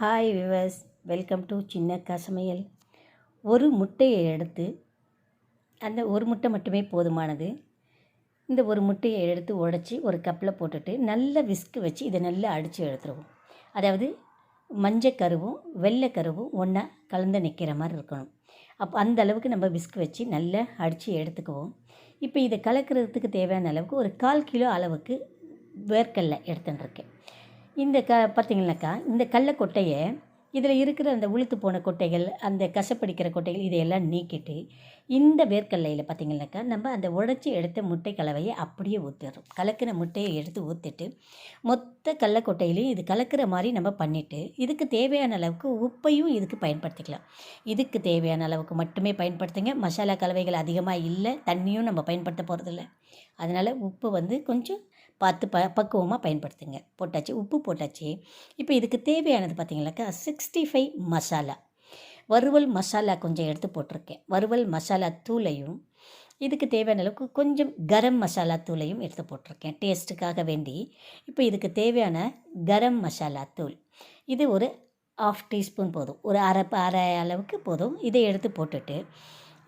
Hi viewers welcome to Chinnakka Samayal ஒரு முட்டையை எடுத்து அந்த ஒரு முட்டை மட்டுமே போதுமானது. இந்த ஒரு முட்டையை எடுத்து உடச்சி ஒரு கப்பில் போட்டுட்டு நல்ல விஸ்க்கு வச்சு இதை நல்லா அடித்து எடுத்துருவோம். அதாவது மஞ்சள் கருவும் வெள்ளை கருவும் ஒன்றா கலந்து நிற்கிற மாதிரி இருக்கணும். அப்போ அந்த அளவுக்கு நம்ம விஸ்க் வச்சு நல்லா அடித்து எடுத்துக்குவோம். இப்போ இதை கலக்கிறதுக்கு தேவையான அளவுக்கு ஒரு கால் கிலோ அளவுக்கு வேர்க்கடலை எடுத்துட்டுருக்கேன் இந்த க பார்த்திங்கனாக்கா இந்த கடல கொட்டையை இதில் இருக்கிற அந்த உளுத்து போன கொட்டைகள் அந்த கசப்படிக்கிற கொட்டைகள் இதையெல்லாம் நீக்கிட்டு இந்த வேர்க்கடலையில் பார்த்திங்கனாக்கா நம்ம அந்த உடச்சி எடுத்த முட்டை கலவையை அப்படியே ஊற்றிடுறோம் கலக்கிற முட்டையை எடுத்து ஊற்றிட்டு மொத்த கடலக்கொட்டையிலையும் இது கலக்கிற மாதிரி நம்ம பண்ணிவிட்டு இதுக்கு தேவையான அளவுக்கு உப்பையும் இதுக்கு பயன்படுத்திக்கலாம். இதுக்கு தேவையான அளவுக்கு மட்டுமே பயன்படுத்துங்க. மசாலா கலவைகள் அதிகமாக இல்லை தண்ணியும் நம்ம பயன்படுத்த போகிறதில்ல அதனால் உப்பு வந்து கொஞ்சம் பார்த்து ப பக்குவமாக பயன்படுத்துங்க. போட்டாச்சு உப்பு போட்டாச்சு. இப்போ இதுக்கு தேவையானது பார்த்திங்கனாக்கா சிக்ஸ்டி ஃபைவ் மசாலா. வறுவல் மசாலா கொஞ்சம் எடுத்து போட்டிருக்கேன். வறுவல் மசாலா தூளையும் இதுக்கு தேவையான அளவுக்கு கொஞ்சம் கரம் மசாலா தூளையும் எடுத்து போட்டிருக்கேன். டேஸ்ட்டுக்காக வேண்டி. இப்போ இதுக்கு தேவையான கரம் மசாலா தூள். இது ஒரு ஆஃப் டீஸ்பூன் போதும். ஒரு அரை அரை அளவுக்கு போதும். இதை எடுத்து போட்டுட்டு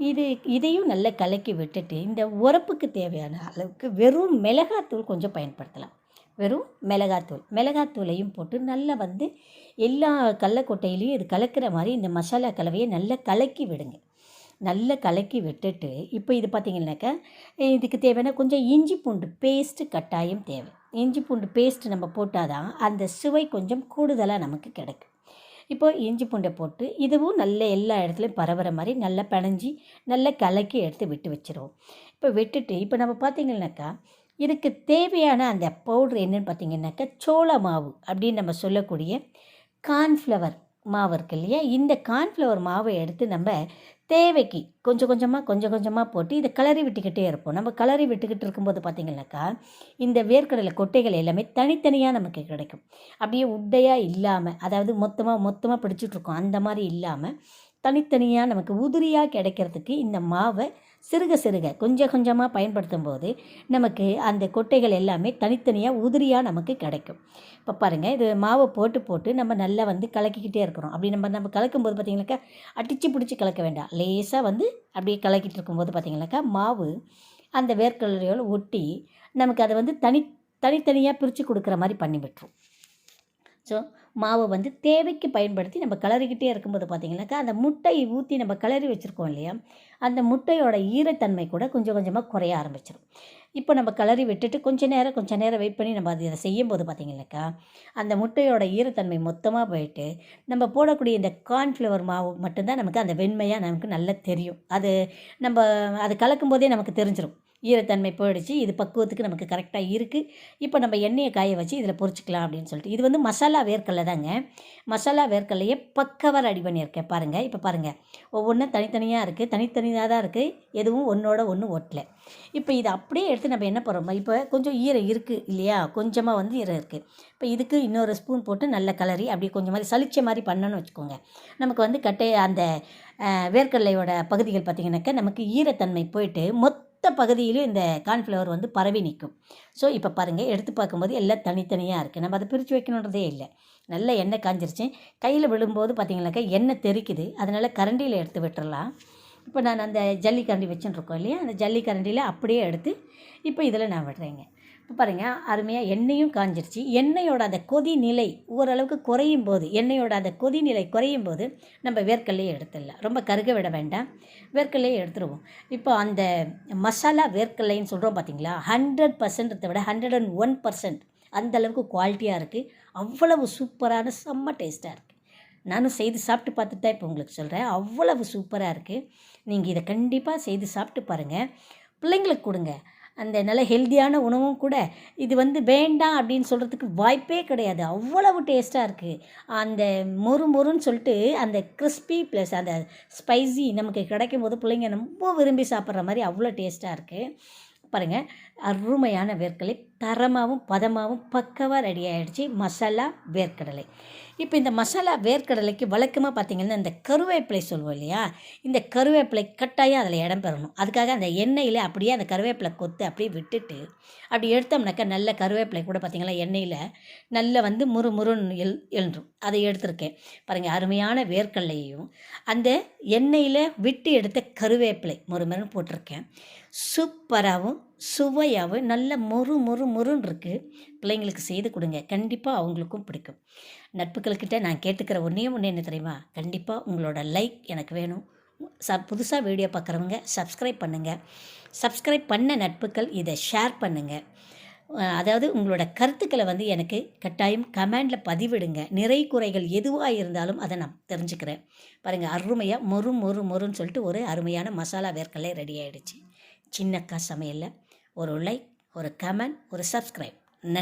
இது இதையும் நல்லா கலக்கி விட்டுட்டு இந்த உரப்புக்கு தேவையான அளவுக்கு வெறும் மிளகாத்தூள் கொஞ்சம் பயன்படுத்தலாம். வெறும் மிளகாத்தூள். மிளகாத்தூளையும் போட்டு நல்லா வந்து எல்லா கடலக்கொட்டையிலையும் இது கலக்கிற மாதிரி இந்த மசாலா கலவையை நல்லா கலக்கி விடுங்க. நல்லா கலக்கி விட்டுட்டு இப்போ இது பார்த்திங்கனாக்கா இதுக்கு தேவையான கொஞ்சம் இஞ்சி பூண்டு பேஸ்ட்டு கட்டாயம் தேவை. இஞ்சி பூண்டு பேஸ்ட்டு நம்ம போட்டால் தான் அந்த சுவை கொஞ்சம் கூடுதலாக நமக்கு கிடைக்கும். இப்போ இஞ்சி பூண்டை போட்டு இதுவும் நல்ல எல்லா இடத்துலையும் பரவுற மாதிரி நல்லா பிணைஞ்சி நல்லா கலக்கி எடுத்து விட்டு வச்சுருவோம். இப்போ விட்டுட்டு இப்போ நம்ம பார்த்திங்கனாக்கா இதுக்கு தேவையான அந்த பவுட்ரு என்னென்னு பார்த்தீங்கன்னாக்கா சோள மாவு அப்படின்னு நம்ம சொல்லக்கூடிய கார்ன்ஃப்ளவர் மாவு இருக்கு இல்லையா? இந்த கார்ன்ஃப்ளவர் மாவை எடுத்து நம்ம தேவைக்கு கொஞ்சம் கொஞ்சமாக கொஞ்சம் கொஞ்சமாக போட்டு இதை கலரி விட்டுக்கிட்டே இருப்போம். நம்ம கலரி விட்டுக்கிட்டு இருக்கும்போது பார்த்திங்கனாக்கா இந்த வேர்க்கடலை கொட்டைகள் எல்லாமே தனித்தனியாக நமக்கு கிடைக்கும். அப்படியே உட்டையாக இல்லாமல் அதாவது மொத்தமாக மொத்தமாக பிடிச்சிட்ருக்கோம் அந்த மாதிரி இல்லாமல் தனித்தனியாக நமக்கு உதிரியாக கிடைக்கிறதுக்கு இந்த மாவை சிறுக சிறுக கொஞ்சம் கொஞ்சமாக பயன்படுத்தும் போது நமக்கு அந்த கொட்டைகள் எல்லாமே தனித்தனியாக உதிரியாக நமக்கு கிடைக்கும். இப்போ பாருங்கள் இது மாவை போட்டு போட்டு நம்ம நல்லா வந்து கலக்கிக்கிட்டே இருக்கிறோம் அப்படி நம்ம நம்ம கலக்கும்போது பார்த்திங்கனாக்கா அடித்து பிடிச்சி கலக்க வேண்டாம். லேசாக வந்து அப்படியே கலக்கிட்டு இருக்கும்போது பார்த்திங்கனாக்கா மாவு அந்த வேர்க்கடலையோடு ஒட்டி நமக்கு அதை வந்து தனி தனித்தனியாக பிரித்து கொடுக்குற மாதிரி பண்ணி விட்டுரும். ஸோ மாவை வந்து தேவைக்கு பயன்படுத்தி நம்ம கிளறிக்கிட்டே இருக்கும்போது பார்த்திங்கனாக்கா அந்த முட்டையை ஊற்றி நம்ம கலறி வச்சுருக்கோம் இல்லையா? அந்த முட்டையோட ஈரத்தன்மை கூட கொஞ்சம் கொஞ்சமாக குறைய ஆரம்பிச்சிடும் இப்போ நம்ம கலறி விட்டுட்டு கொஞ்சம் நேரம் கொஞ்சம் நேரம் வெயிட் பண்ணி நம்ம அதை செய்யும்போது பார்த்திங்கனாக்கா அந்த முட்டையோட ஈரத்தன்மை மொத்தமாக போயிட்டு நம்ம போடக்கூடிய இந்த கார்ன்ஃப்ளவர் மாவு மட்டும்தான் நமக்கு அந்த வெண்மையாக நமக்கு நல்லா தெரியும். அது நம்ம அது கலக்கும் போதே நமக்கு தெரிஞ்சிடும் ஈரத்தன்மை போயிடுச்சு. இது பக்குவத்துக்கு நமக்கு கரெக்டாக இருக்குது இப்போ நம்ம எண்ணெயை காய வச்சு இதில் பொறிச்சிக்கலாம் அப்படின்னு சொல்லிட்டு. இது வந்து மசாலா வேர்க்கடலை தாங்க. மசாலா வேர்க்கடலையே பக்கவர் ரெடி பண்ணியிருக்கேன். பாருங்கள் இப்போ பாருங்கள் ஒவ்வொன்றும் தனித்தனியாக இருக்குது தனித்தனியாக தான் இருக்குது எதுவும் ஒன்றோட ஒன்று ஒட்டலை. இப்போ இதை அப்படியே எடுத்து நம்ம என்ன பண்ணுறோம் இப்போ கொஞ்சம் ஈரம் இருக்குது இல்லையா? கொஞ்சமாக வந்து ஈரம் இருக்குது இப்போ இதுக்கு இன்னொரு ஸ்பூன் போட்டு நல்ல கலரி அப்படியே கொஞ்சம் மாதிரி சளிச்ச மாதிரி பண்ணணும்னு வச்சுக்கோங்க. நமக்கு வந்து கட்டை அந்த வேர்க்கடலையோட பகுதிகள் பார்த்திங்கனாக்கா நமக்கு ஈரத்தன்மை போயிட்டு மொத்த மொத்த பகுதியிலும் இந்த கார்ன்ஃப்ளவர் வந்து பரவி நிற்கும். ஸோ இப்போ பாருங்கள் எடுத்து பார்க்கும்போது எல்லாம் தனித்தனியாக இருக்குது நம்ம அதை பிரித்து வைக்கணுன்றதே இல்லை. நல்ல எண்ணெய் காஞ்சிருச்சு. கையில் விழும்போது பார்த்திங்கனாக்கா எண்ணெய் தெறிக்குது அதனால் கரண்டியில் எடுத்து விட்டுறலாம். இப்போ நான் அந்த ஜல்லி கரண்டி வச்சுட்டுருக்கோம் இல்லையா? அந்த ஜல்லி கரண்டியில் அப்படியே எடுத்து இப்போ இதில் நான் விடுறேங்க. இப்போ பாருங்கள் அருமையாக எண்ணெயும் காஞ்சிருச்சு. எண்ணெயோட அந்த கொதிநிலை ஓரளவுக்கு குறையும் போது எண்ணெயோட அந்த கொதிநிலை குறையும் போது நம்ம வேர்க்கல்லையே எடுத்துடலாம். ரொம்ப கருக விட வேண்டாம். வேர்க்கல்லையே எடுத்துருவோம். இப்போ அந்த மசாலா வேர்க்கல்லைன்னு சொல்கிறோம் பார்த்தீங்களா ஹண்ட்ரட் பர்சன்ட்டை விட ஹண்ட்ரட் அண்ட் ஒன் பர்சன்ட் அந்தளவுக்கு குவாலிட்டியாக இருக்குது அவ்வளவு சூப்பரான செம்ம டேஸ்ட்டாக இருக்குது நானும் செய்து சாப்பிட்டு பார்த்துட்டு தான் இப்போ உங்களுக்கு சொல்கிறேன் அவ்வளவு சூப்பராக இருக்குது நீங்கள் இதை கண்டிப்பாக செய்து சாப்பிட்டு பாருங்கள் பிள்ளைங்களுக்கு கொடுங்க. அந்த நல்ல ஹெல்த்தியான உணவும் கூட இது வந்து வேண்டாம் அப்படின்னு சொல்கிறதுக்கு வாய்ப்பே கிடையாது. அவ்வளவு டேஸ்ட்டாக இருக்குது அந்த மொறு மொறுன்னு சொல்லிட்டு அந்த கிறிஸ்பி ப்ளஸ் அந்த ஸ்பைசி நமக்கு கிடைக்கும் போது பிள்ளைங்க ரொம்ப விரும்பி சாப்பிட்ற மாதிரி அவ்வளோ டேஸ்ட்டாக இருக்குது பாருங்கள் அருமையான வேர்க்கலை தரமாகவும் பதமாகவும் பக்கவாக ரெடி ஆகிடுச்சு மசாலா வேர்க்கடலை. இப்போ இந்த மசாலா வேர்க்கடலைக்கு வழக்கமாக பார்த்திங்கன்னா இந்த கருவேப்பிலை சொல்லுவோம் இல்லையா? இந்த கருவேப்பிலை கட்டாயம் அதில் இடம் பெறணும். அதுக்காக அந்த எண்ணெயில் அப்படியே அந்த கருவேப்பிலை கொத்து அப்படியே விட்டுட்டு அப்படி எடுத்தோம்னாக்கா நல்ல கருவேப்பிலை கூட பார்த்திங்களா எண்ணெயில் நல்ல வந்து முறு முருன்னு எல் எழுந்துடும் அதை எடுத்திருக்கேன். பாருங்கள் அருமையான வேர்க்கடலையையும் அந்த எண்ணெயில் விட்டு எடுத்த கருவேப்பிலை முறுமுறுன்னு போட்டிருக்கேன். சூப்பராகவும் சுவையாகவும் நல்ல மொறு மொறு மொறுன்னு இருக்குது பிள்ளைங்களுக்கு செய்து கொடுங்க. கண்டிப்பாக அவங்களுக்கும் பிடிக்கும். நட்புகள்கிட்ட நான் கேட்டுக்கிற ஒன்றே ஒன்று என்ன தெரியுமா? கண்டிப்பாக உங்களோட லைக் எனக்கு வேணும். ச புதுசாக வீடியோ பார்க்குறவங்க சப்ஸ்கிரைப் பண்ணுங்கள் சப்ஸ்கிரைப் பண்ண நட்புகள் இதை ஷேர் பண்ணுங்கள் அதாவது உங்களோட கருத்துக்களை வந்து எனக்கு கட்டாயம் கமெண்டில் பதிவிடுங்க. நிறை குறைகள் எதுவாக இருந்தாலும் அதை நான் தெரிஞ்சுக்கிறேன். பாருங்கள் அருமையாக மொறு மொறு மொறுன்னு சொல்லிட்டு ஒரு அருமையான மசாலா வேர்க்கடலை ரெடி ஆகிடுச்சு சின்னக்கா சமையலில். ஒரு லைக் ஒரு கமெண்ட் ஒரு சப்ஸ்கிரைப்